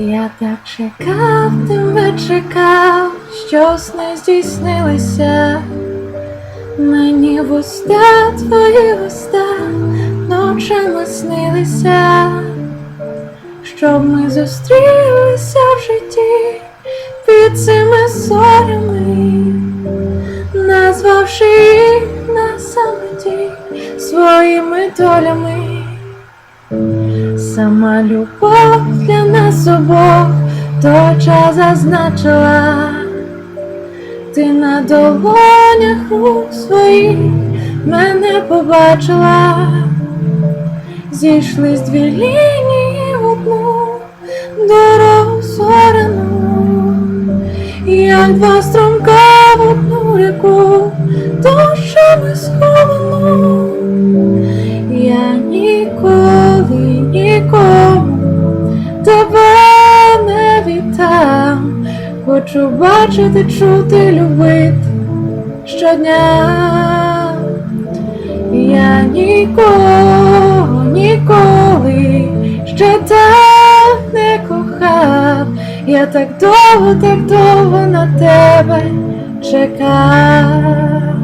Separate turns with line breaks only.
Так чекав, тебе чекав, що сни здійснилися. Мені в уста твої уста ночами снилися, щоб ми зустрілися в житті під цими зорями, назвавши їх на самоті своїми долями. Сама любов для нас обох той час зазначила. Ти на долонях рук своїх мене побачила, зійшлись дві лінії в одну дорогу зорену, як два струмка в одну ріку, душами сховану. Я ніколи нікому тебе не віддам. Хочу бачити, чути, любити щодня. Я нікого, ніколи ще так не кохав. Я так довго, так довго на тебе чекав.